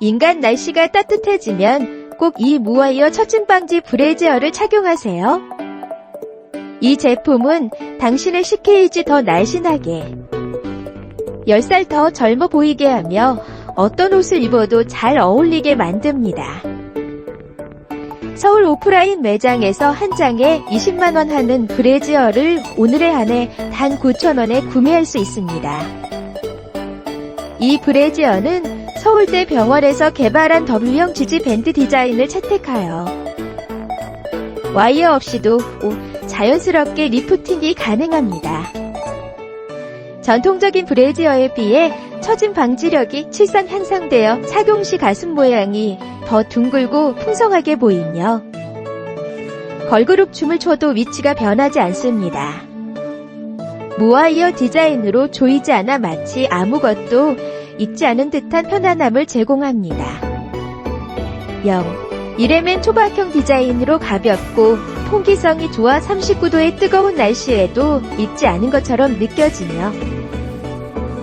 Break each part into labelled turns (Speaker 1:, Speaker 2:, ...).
Speaker 1: 인간 날씨가 따뜻해지면 꼭 이 무와이어 처진 방지 브래지어를 착용하세요. 이 제품은 당신의 CKG 더 날씬하게 10살 더 젊어 보이게 하며 어떤 옷을 입어도 잘 어울리게 만듭니다. 서울 오프라인 매장에서 한 장에 20만원 하는 브래지어를 오늘에 한해 단 9,000원에 구매할 수 있습니다. 이 브래지어는 서울대 병원에서 개발한 W형 지지 밴드 디자인을 채택하여 와이어 없이도 오- 자연스럽게 리프팅이 가능합니다. 전통적인 브래지어에 비해 처진 방지력이 칠상 향상되어 착용 시 가슴 모양이 더 둥글고 풍성하게 보이며 걸그룹 춤을 춰도 위치가 변하지 않습니다. 무와이어 디자인으로 조이지 않아 마치 아무것도 있지 않은 듯한 편안함을 제공합니다. 0. 이레맨 초박형 디자인으로 가볍고 통기성이 좋아 39도의 뜨거운 날씨에도 입지 않은 것처럼 느껴지며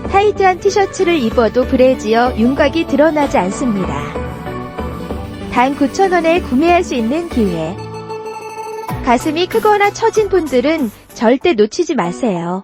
Speaker 1: 타이트한 티셔츠를 입어도 브래지어 윤곽이 드러나지 않습니다. 단 9,000원에 구매할 수 있는 기회. 가슴이 크거나 처진 분들은 절대 놓치지 마세요.